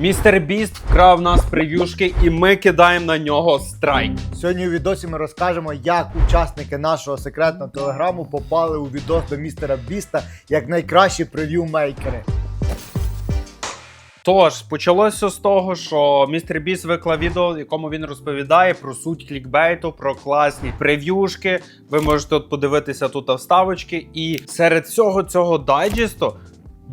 Містер Біст вкрав нас прев'юшки, і ми кидаємо на нього страйк. Сьогодні у відосі ми розкажемо, як учасники нашого секретного телеграму попали у відос до містера Біста як найкращі прев'ю-мейкери. Тож почалося з того, що містер Біс виклав відео, в якому він розповідає про суть клікбейту, про класні прев'юшки. Ви можете от подивитися тут вставочки. І серед всього цього дайджесту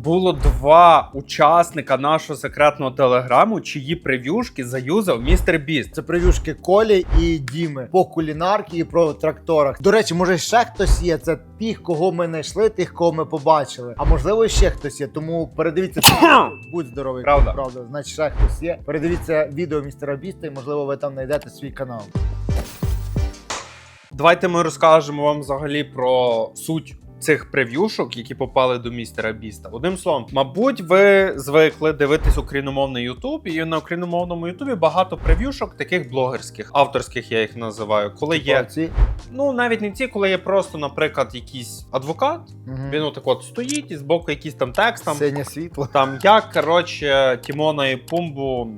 було два учасника нашого секретного телеграму, чиї прев'юшки заюзав містер Біст. Це прев'юшки Колі і Діми по кулінарки і про тракторах. До речі, може ще хтось є. Це тих, кого ми знайшли, тих, кого ми побачили. А можливо, ще хтось є. Тому передивіться будь здоровий. Правда. правда. Значить, ще хтось є. Передивіться відео містера Біста, і можливо, ви там знайдете свій канал. Давайте ми розкажемо вам взагалі про суть. Цих прев'юшок, які попали до містера Біста. Одним словом, мабуть, ви звикли дивитись україномовний Ютуб, і на україномовному Ютубі багато прев'юшок, таких блогерських, авторських я їх називаю. Коли є, Ці. ну навіть не ці, коли є просто, наприклад, якийсь адвокат, Мгм. він отак от стоїть і збоку якийсь там текст там. Синє світло. Там як коротше Тімона і Пумбу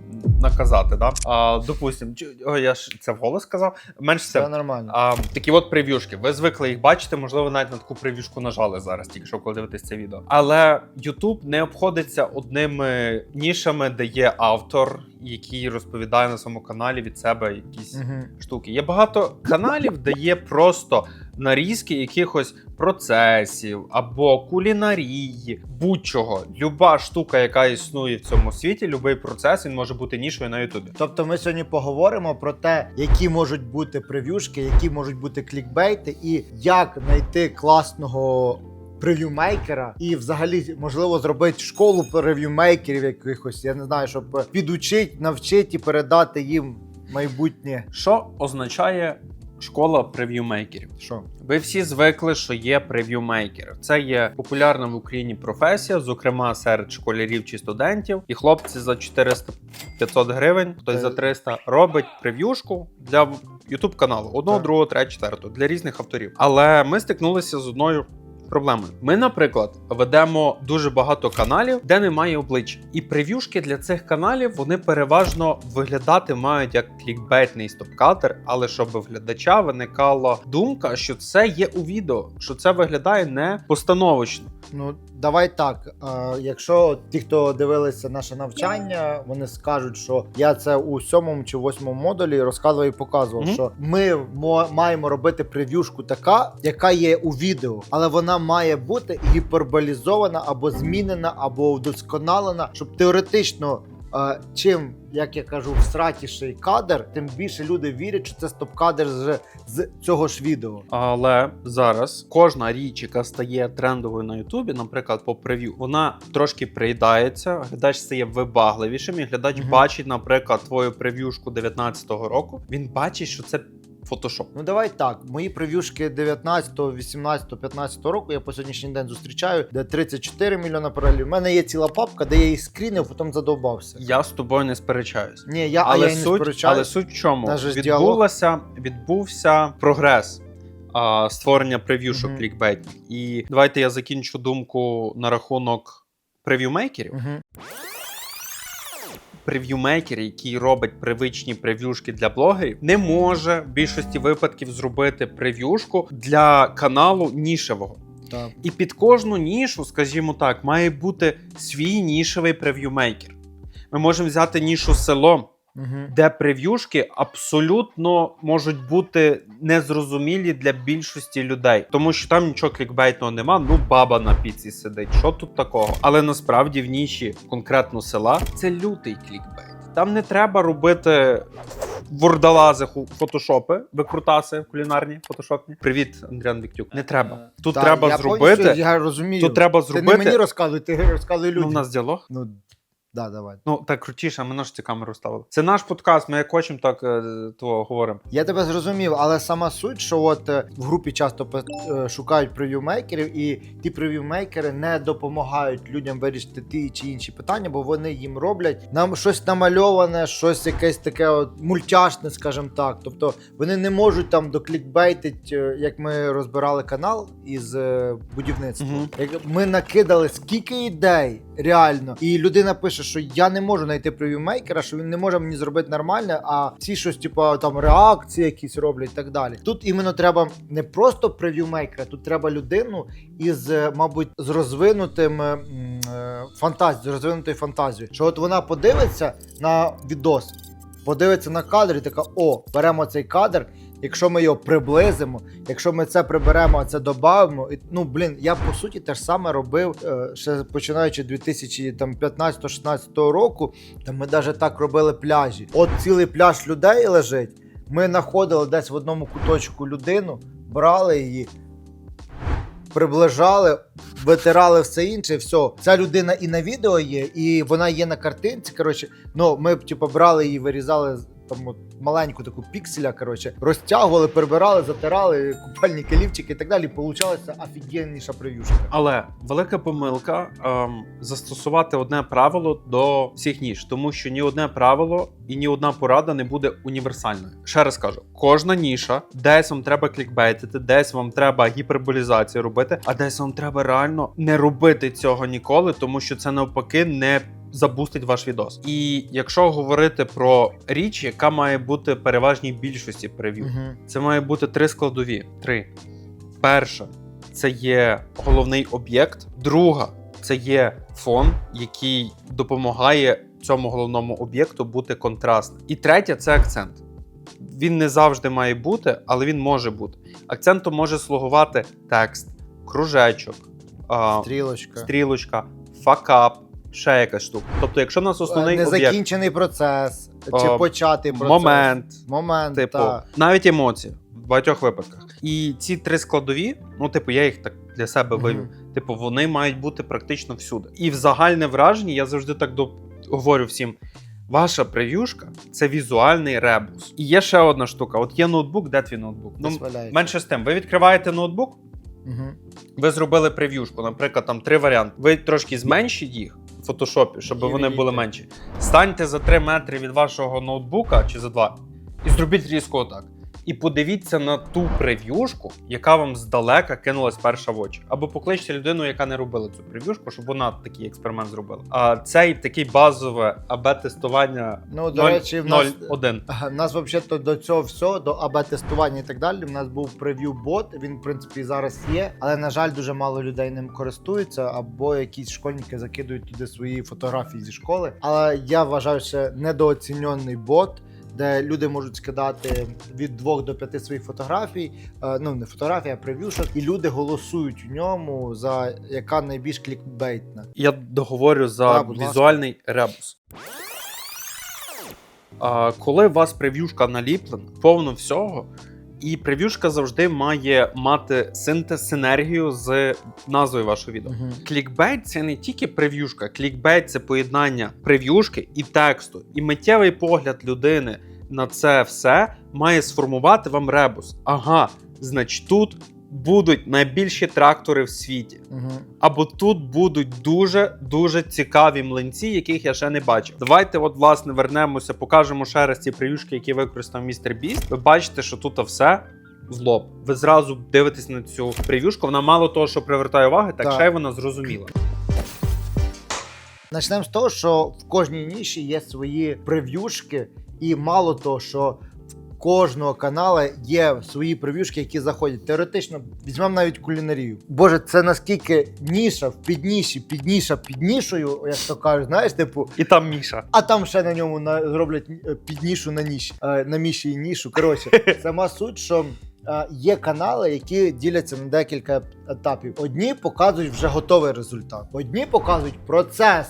наказати, да? А, допустим, чи- о, я ж це вголос сказав. Менш Все це нормально. а, такі от прев'юшки. Ви звикли їх бачити, можливо, навіть на таку прев'юшку нажали зараз, тільки що коли дивитесь це відео. Але YouTube не обходиться одними нішами, де є автор, який розповідає на своєму каналі від себе якісь Мгм. штуки. Є багато каналів, де є просто нарізки якихось процесів або кулінарії, будь-чого. Люба штука, яка існує в цьому світі, будь-який процес, він може бути нішою на Ютубі. Тобто ми сьогодні поговоримо про те, які можуть бути прев'юшки, які можуть бути клікбейти, і як знайти класного прев'юмейкера, і взагалі можливо зробити школу прев'юмейкерів якихось. Я не знаю, щоб підучити, навчити і передати їм майбутнє. Що означає школа прев'юмейкерів? Що? Ви всі звикли, що є прев'юмейкери. Це є популярна в Україні професія, зокрема серед школярів чи студентів. І хлопці за 400-500 гривень, хтось Це- за 300 робить прев'юшку для YouTube каналу одного, Так. другого, третього, четвертого для різних авторів. Але ми стикнулися з одною. Проблемою. Ми, наприклад, ведемо дуже багато каналів, де немає обличчя. І прев'юшки для цих каналів вони переважно виглядати мають як клікбейтний стопкатер, але щоб в глядача виникала думка, що це є у відео, що це виглядає не постановочно. Ну, давай так. Е, якщо ті, хто дивилися наше навчання, вони скажуть, що я це у сьомому чи восьмому модулі розказував і показував, Мгм. що ми маємо робити прев'юшку така, яка є у відео, але вона має бути гіперболізована або змінена, або вдосконалена, щоб теоретично. е, Чим, як я кажу, всратіший кадр, тим більше люди вірять, що це стоп-кадр з, з цього ж відео. Але зараз кожна річ, яка стає трендовою на Ютубі, наприклад, по прев'ю, вона трошки приїдається. Глядач стає вибагливішим, і глядач Мгм. бачить, наприклад, твою прев'юшку 19-го року. Він бачить, що це фотошоп. Ну давай так. Мої прев'юшки 19, 18, 15 року я по сьогоднішній день зустрічаю, де 34 мільйона паралів. У мене є ціла папка, де я її скрінив, потім задовбався. Я з тобою не сперечаюсь. Ні, я, а я не суть, сперечаюсь. але суть в чому відбулося, відбувся прогрес а, створення прев'юшок Мгм. клікбейтних. І давайте я закінчу думку на рахунок прев'юмейкерів. Мгм. Прев'юмейкер, який робить привичні прев'юшки для блогерів, не може в більшості випадків зробити прев'юшку для каналу нішевого. Так. І під кожну нішу, скажімо так, має бути свій нішевий прев'юмейкер. Ми можемо взяти нішу село, Мгм. де прев'юшки абсолютно можуть бути незрозумілі для більшості людей, тому що там нічого клікбейтного нема. Ну, баба на піці сидить. Що тут такого? Але насправді в ніші конкретно села це лютий клікбейт. Там не треба робити вордалази фотошопи, викрутаси кулінарні фотошопні. Привіт, Андріан Віктюк. Не треба. Тут Так, треба я зробити. повністю- Я розумію. Тут треба Ти не мені розказуй, ти розказуй Ну, людям. у нас діалог. Ну, да, давай. Ну так крутіше, ми на ж камеру ставили. Це наш подкаст. Ми як хочемо, так е, то говоримо. Я тебе зрозумів, але сама суть, що от е, в групі часто е, шукають прев'юмейкерів, і ті прев'юмейкери не допомагають людям вирішити ті чи інші питання, бо вони їм роблять нам щось намальоване, щось якесь таке от мультяшне, скажімо так. Тобто вони не можуть там доклікбейтить, як ми розбирали канал із будівництва. Як ми накидали скільки ідей реально, і людина пише, що я не можу знайти прев'юмейкера, що він не може мені зробити нормальне, а ці щось, типу, там реакції якісь роблять і так далі. Тут іменно треба не просто прев'юмейкера, тут треба людину із, е, мабуть, з розвинутим е, фантазією, з розвинутою фантазією. Що от вона подивиться на відос, подивиться на кадр і така: о, беремо цей кадр. Якщо ми його приблизимо, якщо ми це приберемо, а це додамо, і, ну блін, я по суті те ж саме робив е, ще починаючи 2015-16 року. Та ми навіть так робили пляжі. От цілий пляж людей лежить. Ми знаходили десь в одному куточку людину, брали її, приближали, витирали все інше, все. Ця людина і на відео є, і вона є на картинці. Коротше, ну ми б типу, брали її, вирізали там от, маленьку таку пікселя, коротше, розтягували, прибирали, затирали, купальні калівчики і так далі. Получалася офігенніша прев'юшка. Але велика помилка ем, застосувати одне правило до всіх ніж, тому що ні одне правило і ні одна порада не буде універсальною. Ще раз кажу: кожна ніша, десь вам треба клікбейтити, десь вам треба гіперболізацію робити, а десь вам треба реально не робити цього ніколи, тому що це навпаки не. Забустить ваш відос. І якщо говорити про річ, яка має бути переважній більшості прев'ю, Угу. це має бути три складові. Три. Перша це є головний об'єкт. Друга це є фон, який допомагає цьому головному об'єкту бути контрастним. І третя це акцент. Він не завжди має бути, але він може бути. Акцентом може слугувати текст, кружечок, Стрілочка. стрілочка, факап, ще якась штука. Тобто, якщо у нас основний об'єкт, Незакінчений процес, чи А, початий процес. момент, Момент, Типу, та. навіть емоції в багатьох випадках. І ці три складові, ну, типу, я їх так для себе вивів. Мгм. Типу, вони мають бути практично всюди. І в загальне враження я завжди так до... говорю всім. Ваша прев'юшка це візуальний ребус. І є ще одна штука: от є ноутбук, де твій ноутбук? Ну, менше з тим, ви відкриваєте ноутбук, Мгм. ви зробили прев'юшку, наприклад, там три варіанти. Ви трошки зменшіть їх в фотошопі, щоб І вони були менші. Станьте за 3 метри від вашого ноутбука чи за 2 і зробіть різко отак. І подивіться на ту прев'юшку, яка вам здалека кинулась перша в очі. Або покличте людину, яка не робила цю прев'юшку, щоб вона такий експеримент зробила. А цей такий базове АБ-тестування Ну, до речі, в нас 0.1. Ага, У нас взагалі до цього всього, до АБ-тестування і так далі. У нас був прев'ю-бот, він, в принципі, зараз є, але, на жаль, дуже мало людей ним користуються, або якісь школьники закидують туди свої фотографії зі школи. Але я вважаю, що недооцінений бот. Де люди можуть скидати від 2 до 5 своїх фотографій, е, ну не фотографій, а прев'юшок, і люди голосують у ньому за яка найбільш клікбейтна. Я договорю за ласка. візуальний ребус. А, коли у вас прев'юшка наліплена, повно всього, і прев'юшка завжди має мати синтез, синергію з назвою вашого відео. Мгм. Клікбейт це не тільки прев'юшка, клікбейт це поєднання прев'юшки і тексту. І миттєвий погляд людини на це все має сформувати вам ребус. Ага, значить тут будуть найбільші трактори в світі. Мгм. Або тут будуть дуже дуже цікаві млинці, яких я ще не бачив. Давайте, от власне, вернемося, покажемо ще раз ці прев'юшки, які використав містер Біст. Ви бачите, що тут все в лоб. Ви зразу дивитесь на цю прев'юшку. Вона мало того, що привертає уваги, так, Так. ще й вона зрозуміла. Начнемо з того, що в кожній ніші є свої прев'юшки, і мало того, що кожного каналу є свої прев'юшки, які заходять. Теоретично візьмемо навіть кулінарію. Боже, це наскільки ніша в підніші, підніша під нішою, як то кажуть, знаєш, типу, І там Міша. а там ще на ньому на, зроблять е, піднішу на ніч, е, на міші і нішу. Коротше, сама суть, що е, є канали, які діляться на декілька етапів. Одні показують вже готовий результат, одні показують процес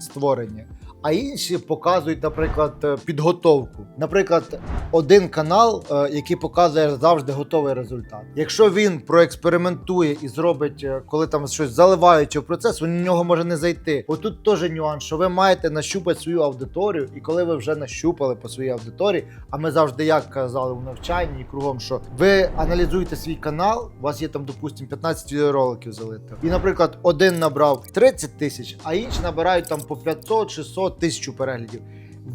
створення. А інші показують, наприклад, е, підготовку. Наприклад, один канал, е, який показує завжди готовий результат. Якщо він проекспериментує і зробить, е, коли там щось заливаючи в процес, в нього може не зайти. Отут теж нюанс, що ви маєте нащупати свою аудиторію, і коли ви вже нащупали по своїй аудиторії, а ми завжди як казали у навчанні і кругом, що ви аналізуєте свій канал, у вас є там, допустимо, 15 відеороликів залито. І, наприклад, один набрав 30 тисяч, а інші набирають там по 500, 600 переглядів.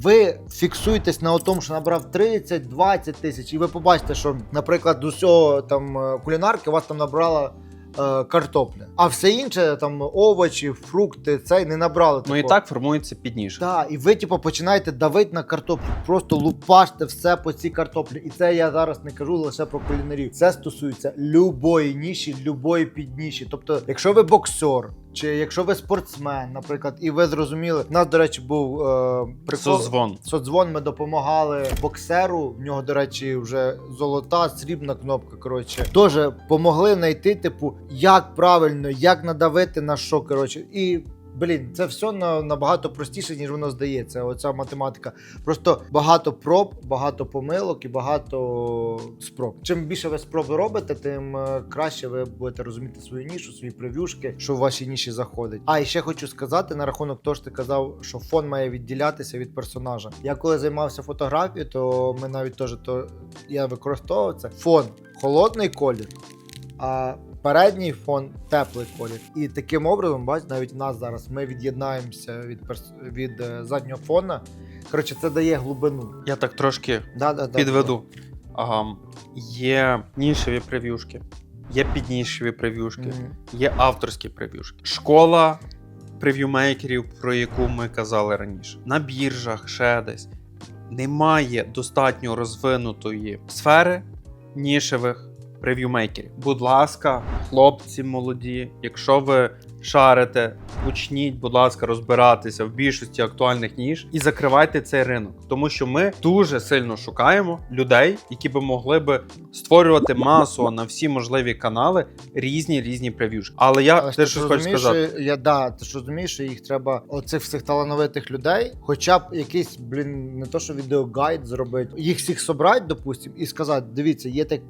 Ви фіксуєтесь на тому, що набрав 30-20 тисяч, і ви побачите, що, наприклад, до усього там е, кулінарки у вас там набрала е, картопля. А все інше, там овочі, фрукти, цей не набрали. Ну і так формується підніше. Так, і ви, типу, починаєте давити на картоплю, просто лупаште все по цій картоплі. І це я зараз не кажу лише про кулінарів. Це стосується любої ніші, любої підніші. Тобто, якщо ви боксер, чи якщо ви спортсмен, наприклад, і ви зрозуміли, у нас, до речі, був е, прикол. Соцзвон. Соцзвон, ми допомагали боксеру. В нього, до речі, вже золота, срібна кнопка. Коротше, теж помогли знайти, типу, як правильно, як надавити на що. Коротше, і. Блін, це все набагато простіше, ніж воно здається. Оця математика. Просто багато проб, багато помилок і багато спроб. Чим більше ви спроб робите, тим е, краще ви будете розуміти свою нішу, свої прев'юшки, що в вашій ніші заходить. А і ще хочу сказати на рахунок того, що ти казав, що фон має відділятися від персонажа. Я коли займався фотографією, то ми навіть теж то я використовував це. Фон холодний колір, а передній фон теплий колір. І таким образом, бач, навіть в нас зараз ми від'єднаємося від перс... від е, заднього фона. Коротше, це дає глибину. Я так трошки Да, да, да, підведу. Ага. Є нішеві прев'юшки, є піднішеві прев'юшки, Мгм. є авторські прев'юшки. Школа прев'юмейкерів, про яку ми казали раніше. На біржах, ще десь. Немає достатньо розвинутої сфери нішевих прев'юмейкерів. Будь ласка, хлопці молоді, якщо ви шарите, почніть, будь ласка, розбиратися в більшості актуальних ніж і закривайте цей ринок, тому що ми дуже сильно шукаємо людей, які би могли би створювати масово на всі можливі канали різні різні прев'юшки. Але я Але теж хочу сказати. я да, ти ж розумієш, що їх треба оцих всіх талановитих людей, хоча б якийсь, блін, не то, що відеогайд зробити, їх всіх собрати, допустим, і сказати: дивіться, є так.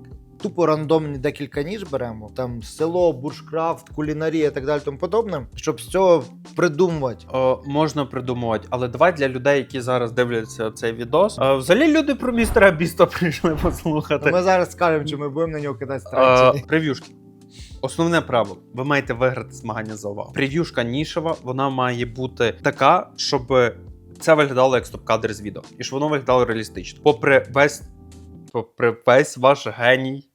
Тупо рандомні декілька ніж беремо, там село, буршкрафт, кулінарія і так далі, тому подобне, щоб з цього придумувати. О, можна придумувати, але давай для людей, які зараз дивляться цей відос. Е, взагалі люди про містера Біста прийшли послухати. Ми зараз скажемо, чи ми будемо на нього кидати Е, страйк. чи прев'юшки. Основне правило: ви маєте виграти змагання за увагу. Прев'юшка нішева, вона має бути така, щоб це виглядало як стоп-кадр з відео, і щоб воно виглядало реалістично. Попри весь, попри весь ваш геній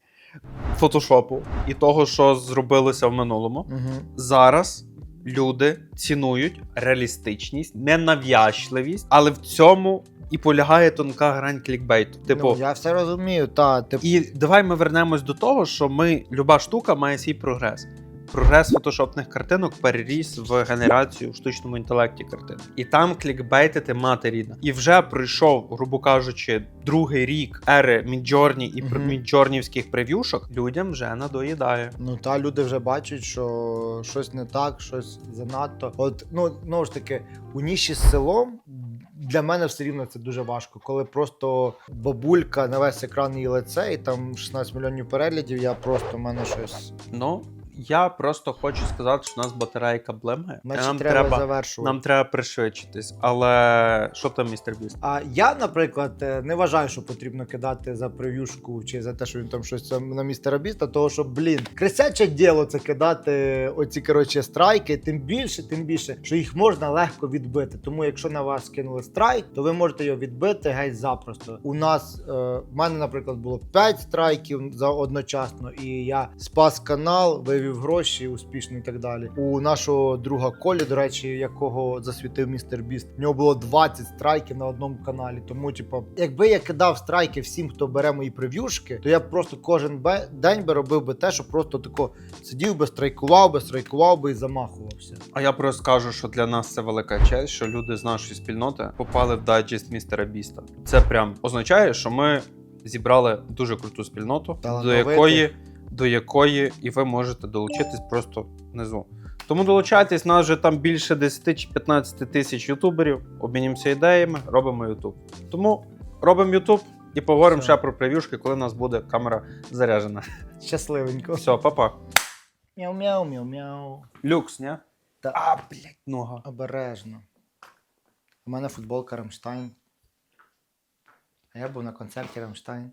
фотошопу і того, що зробилося в минулому, угу. зараз люди цінують реалістичність, ненав'язливість, але в цьому і полягає тонка грань клікбейту. Типу, ну, я все розумію, та типу, і давай ми вернемось до того, що ми люба штука має свій прогрес. Прогрес фотошопних картинок переріс в генерацію в штучному інтелекті картин. І там клікбейтити мати рідна. І вже пройшов, грубо кажучи, другий рік ери Міджорні і Мгм. міджорнівських прев'юшок. Людям вже надоїдає. Ну та люди вже бачать, що щось не так, щось занадто. От ну знову ж таки, у ніші з селом для мене все рівно це дуже важко. Коли просто бабулька на весь екран її лице, і там 16 мільйонів переглядів, я просто в мене щось. Ну, я просто хочу сказати, що у нас батарейка блимає. Значить, нам треба, треба, завершувати. нам треба пришвидшитись. Але що там, містер Біст? А я, наприклад, е, не вважаю, що потрібно кидати за прев'юшку чи за те, що він там щось на містера Біста, того що, блін, крисяче діло це кидати оці коротше страйки. Тим більше, тим більше, що їх можна легко відбити. Тому якщо на вас кинули страйк, то ви можете його відбити геть запросто. У нас е, в мене, наприклад, було 5 страйків за одночасно, і я спас канал, вивів гроші успішно і так далі. У нашого друга Колі, до речі, якого засвітив містер Біст, в нього було 20 страйків на одному каналі. Тому, типу, якби я кидав страйки всім, хто бере мої прев'юшки, то я б просто кожен день би робив би те, що просто тако сидів би, страйкував би, страйкував би і замахувався. А я просто скажу, що для нас це велика честь, що люди з нашої спільноти попали в дайджест містера Біста. Це прям означає, що ми зібрали дуже круту спільноту, до якої, до якої і ви можете долучитись просто внизу. Тому долучайтесь, нас вже там більше 10 чи 15 тисяч ютуберів. Обмінімося ідеями, робимо ютуб. Тому робимо ютуб і поговоримо ще про прев'юшки, коли у нас буде камера заряджена. Щасливенько. Все, папа. Мяу-мяу, мяу-мяу. Люкс, ня? Та А, блядь, нога. обережно. У мене футболка Рамштайн. А я був на концерті Рамштайн.